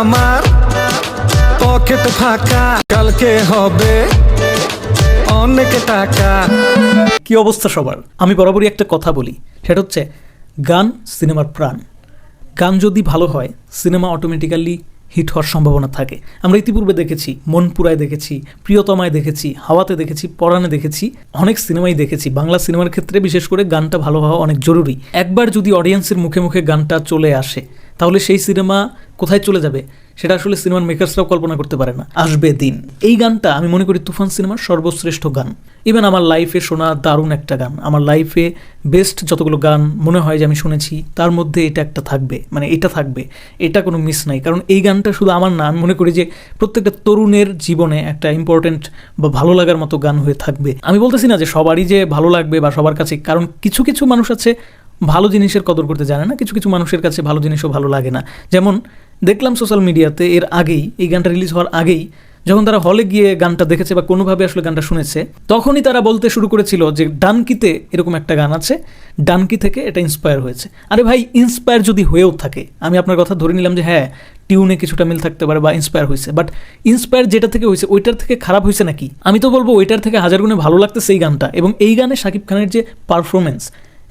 আমার পকেট ফাঁকা, কালকে হবে অনেক টাকা। কি অবস্থা সবার? আমি বরাবরই একটা কথা বলি, সেটা হচ্ছে গান সিনেমার প্রাণ। গান যদি ভালো হয়, সিনেমা অটোমেটিক্যালি হিট হওয়ার সম্ভাবনা থাকে। আমরা ইতিপূর্বে দেখেছি, মনপুরায় দেখেছি, প্রিয়তমায় দেখেছি, হাওয়াতে দেখেছি, পরাণে দেখেছি, অনেক সিনেমাই দেখেছি। বাংলা সিনেমার ক্ষেত্রে বিশেষ করে গানটা ভালো হওয়া অনেক জরুরি। একবার যদি অডিয়েন্সের মুখে মুখে গানটা চলে আসে তাহলে সেই সিনেমা কোথায় চলে যাবে? সেটা আসলে সিনেমার মেকার্সরাও কল্পনা করতে পারে না। আসবে দিন। এই গানটা আমি মনে করি তুফান সিনেমার সর্বশ্রেষ্ঠ গান। ইভেন আমার লাইফে শোনা দারুণ একটা গান। আমার লাইফে বেস্ট যতগুলো গান মনে হয় যে আমি শুনেছি, তার মধ্যে এটা একটা থাকবে। মানে এটা থাকবে। এটা কোনো মিস নাই। কারণ এই গানটা শুধু আমার না, আমি মনে করি যে প্রত্যেকটা তরুণের জীবনে একটা ইম্পর্টেন্ট বা ভালো লাগার মতো গান হয়ে থাকবে। আমি বলতেছি না যে সবারই যে ভালো লাগবে বা সবার কাছে, কারণ কিছু কিছু মানুষ আছে ভালো জিনিসের কদর করতে জানে না, কিছু কিছু মানুষের কাছে ভালো জিনিসও ভালো লাগে না। যেমন দেখলাম সোশ্যাল মিডিয়াতে এর আগেই, এই গানটা রিলিজ হওয়ার আগেই, যখন তারা হলে গিয়ে গানটা দেখেছে বা কোনোভাবে আসলে গানটা শুনেছে, তখনই তারা বলতে শুরু করেছিল যে ডানকিতে এরকম একটা গান আছে, ডানকি থেকে এটা ইন্সপায়ার হয়েছে। আরে ভাই ইন্সপায়ার যদি হয়েও থাকে, আমি আপনার কথা ধরে নিলাম যে হ্যাঁ টিউনে কিছুটা মিল থাকতে পারে বা ইন্সপায়ার হয়েছে বাট ইন্সপায়ার যেটা থেকে হয়েছে, ওইটার থেকে খারাপ হয়েছে নাকি? আমি তো বলব, ওইটার থেকে হাজার গুণে ভালো লাগতেছে এই গানটা, এবং এই গানে শাকিব খানের যে পারফরমেন্স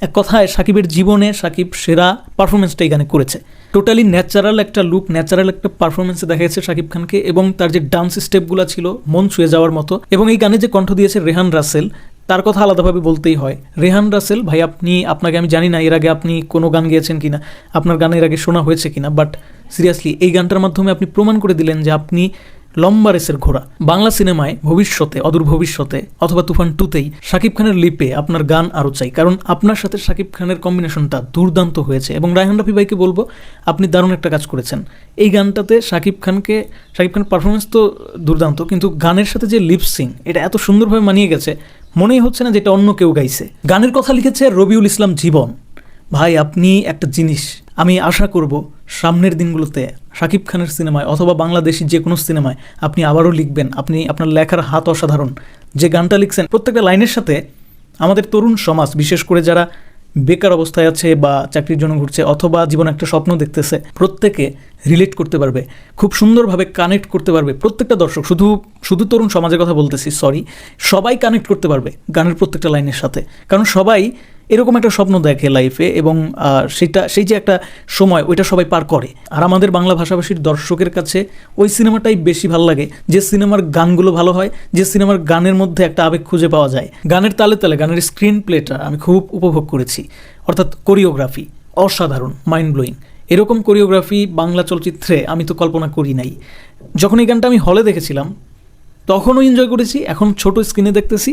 এক কথায় সাকিবের জীবনে সাকিব সেরা পারফরমেন্সটা এই গানে করেছে। টোটালি ন্যাচারাল একটা লুক ন্যাচারাল একটা পারফরমেন্সে দেখা গেছে শাকিব খানকে এবং তার যে ডান্স স্টেপগুলো ছিল, মন ছুঁয়ে যাওয়ার মতো। এবং এই গানে যে কণ্ঠ দিয়েছে রেহান রাসেল, তার কথা আলাদাভাবে বলতেই হয়। রেহান রাসেল, ভাই, আপনি, আপনাকে আমি জানি না এর আগে আপনি কোনো গান গেয়েছেন কিনা, আপনার গান এর আগে শোনা হয়েছে কিনা বাট সিরিয়াসলি এই গানটার মাধ্যমে আপনি প্রমাণ করে দিলেন যে আপনি লম্বা রেসের ঘোড়া। বাংলা সিনেমায় ভবিষ্যতে, অদূর ভবিষ্যতে অথবা তুফান টুতেই শাকিব খানের লিপে আপনার গান আরও চাই। কারণ আপনার সাথে শাকিব খানের কম্বিনেশনটা দুর্দান্ত হয়েছে এবং রায়হান রাফি ভাইকে বলব, আপনি দারুণ একটা কাজ করেছেন। এই গানটাতে শাকিব খানকে, শাকিব খানের পারফরমেন্স তো দুর্দান্ত, কিন্তু গানের সাথে যে লিপসিং এটা এত সুন্দরভাবে মানিয়ে গেছে, মনেই হচ্ছে না যেটা অন্য কেউ গাইছে। গানের কথা লিখেছে রবিউল ইসলাম জীবন। ভাই, আপনি একটা জিনিস আমি আশা করব সামনের দিনগুলোতে শাকিব খানের সিনেমায় অথবা বাংলাদেশি যে কোনো সিনেমায় আপনি আবারও লিখবেন, আপনি আপনার লেখার হাত অসাধারণ। যে গানটা লিখছেন, প্রত্যেকটা লাইনের সাথে আমাদের তরুণ সমাজ, বিশেষ করে যারা বেকার অবস্থায় আছে বা চাকরির জন্য ঘুরছে অথবা জীবনে একটা স্বপ্ন দেখতেছে, প্রত্যেকে রিলেট করতে পারবে, খুব সুন্দরভাবে কানেক্ট করতে পারবে। প্রত্যেকটা দর্শক, শুধু শুধু তরুণ সমাজের কথা বলতেছি সরি সবাই কানেক্ট করতে পারবে গানের প্রত্যেকটা লাইনের সাথে। কারণ সবাই এরকম একটা স্বপ্ন দেখে লাইফে এবং সেটা, সেই যে একটা সময়, ওইটা সবাই পার করে। আর আমাদের বাংলা ভাষাভাষীর দর্শকের কাছে ওই সিনেমাটাই বেশি ভালো লাগে, যে সিনেমার গানগুলো ভালো হয়, যে সিনেমার গানের মধ্যে একটা আবেগ খুঁজে পাওয়া যায়। গানের তালে তালে, গানের স্ক্রিন প্লেটা আমি খুব উপভোগ করেছি। অর্থাৎ কোরিওগ্রাফি অসাধারণ মাইন্ড ব্লোয়িং এরকম কোরিওগ্রাফি বাংলা চলচ্চিত্রে আমি তো কল্পনা করি নাই। যখন এই গানটা আমি হলে দেখেছিলাম, তখনও এনজয় করেছি, এখন ছোট স্ক্রিনে দেখতেছি।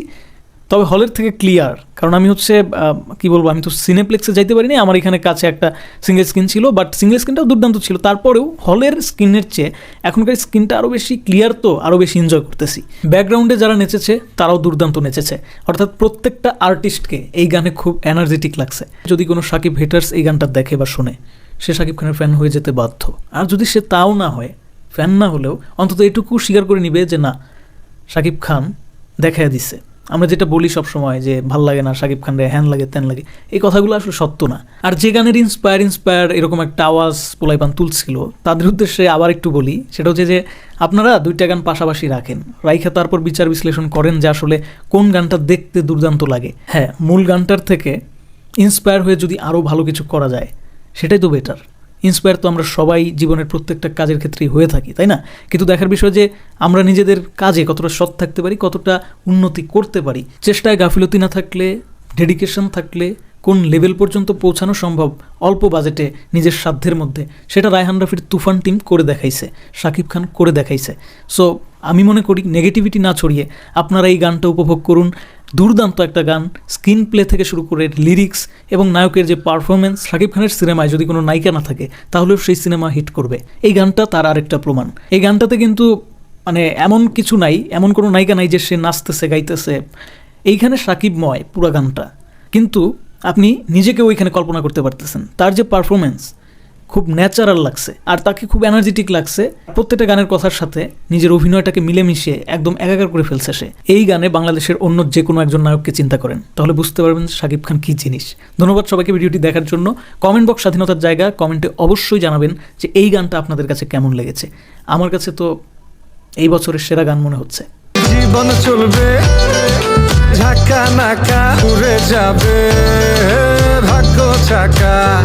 তবে হলের থেকে ক্লিয়ার কারণ আমি হচ্ছে কি বলব, আমি তো সিনেপ্লেক্সে যাইতে পারিনি, আমার এখানে কাছে একটা সিঙ্গেল স্ক্রিন ছিল বাট সিঙ্গেল স্ক্রিনটাও দুর্দান্ত ছিল। তারপরেও হলের স্ক্রিনের চেয়ে এখনকার স্ক্রিনটা আরও বেশি ক্লিয়ার তো আরও বেশি এনজয় করতেছি। ব্যাকগ্রাউন্ডে যারা নেচেছে, তারাও দুর্দান্ত নেচেছে। অর্থাৎ প্রত্যেকটা আর্টিস্টকে এই গানে খুব এনার্জেটিক লাগছে। যদি কোনো সাকিব হেটার্স এই গানটা দেখে বা শোনে, সে সাকিব খানের ফ্যান হয়ে যেতে বাধ্য। আর যদি সে তাও না হয় ফ্যান না হলেও অন্তত এটুকু স্বীকার করে নিবে যে না, সাকিব খান দেখায় দিছে। আমরা যেটা বলি সব সময় যে, ভালো লাগে না শাকিব খান রে হ্যান লাগে, ত্যান লাগে, এই কথাগুলো আসলে সত্য না। আর যে গানের ইন্সপায়ার ইন্সপায়ার এরকম একটা আওয়াজ পোলাইপান তুলছিল, তাদের উদ্দেশ্যে আবার একটু বলি, সেটা হচ্ছে যে, আপনারা দুইটা গান পাশাপাশি রাখেন। রাইখা তারপর বিচার বিশ্লেষণ করেন যে আসলে কোন গানটা দেখতে দুর্দান্ত লাগে। হ্যাঁ মূল গানটার থেকে ইন্সপায়ার হয়ে যদি আরও ভালো কিছু করা যায়, সেটাই তো বেটার ইন্সপায়ার তো আমরা সবাই জীবনের প্রত্যেকটা কাজের ক্ষেত্রেই হয়ে থাকি, তাই না? কিন্তু দেখার বিষয় যে আমরা নিজেদের কাজে কতটা সৎ থাকতে পারি, কতটা উন্নতি করতে পারি, চেষ্টায় গাফিলতি না থাকলে ডেডিকেশন থাকলে, কোন লেভেল পর্যন্ত পৌঁছানো সম্ভব অল্প বাজেটে নিজের সাধ্যের মধ্যে, সেটা রায়হান রাফির তুফান টিম করে দেখাইছে, শাকিব খান করে দেখাইছে। সো আমি মনে করি নেগেটিভিটি না ছড়িয়ে আপনারা এই গানটা উপভোগ করুন দুর্দান্ত একটা গান স্ক্রিন প্লে থেকে শুরু করে লিরিক্স এবং নায়কের যে পারফরমেন্স শাকিব খানের সিনেমায় যদি কোনো নায়িকা না থাকে, তাহলেও সেই সিনেমা হিট করবে। এই গানটা তার আরেকটা প্রমাণ। এই গানটাতে কিন্তু মানে এমন কিছু নাই, এমন কোনো নায়িকা নাই যে সে নাচতেছে, গাইতেছে। এইখানে সাকিবময় পুরো গানটা। কিন্তু আপনি নিজেকে ওইখানে কল্পনা করতে পারতেছেন। তার যে পারফরমেন্স খুব ন্যাচারাল লাগছে। আর তাকে খুব এনার্জেটিক লাগছে। প্রত্যেকটা গানের কথার সাথে নিজের অভিনয়টাকে মিলেমিশে একদম একাকার করে ফেলছে সে। এই গানে বাংলাদেশের অন্য যে কোনো একজন নায়ককে চিন্তা করেন। তাহলে বুঝতে পারবেন শাকিব খান কী জিনিস। ধন্যবাদ সবাইকে ভিডিওটি দেখার জন্য। কমেন্ট বক্স স্বাধীনতার জায়গা। কমেন্টে অবশ্যই জানাবেন যে এই গানটা আপনাদের কাছে কেমন লেগেছে। আমার কাছে তো এই বছরের সেরা গান মনে হচ্ছে। জীবন চলবে, ঝাঁকা নাকা, উড়ে যাবে, ভাগ্য চাকা।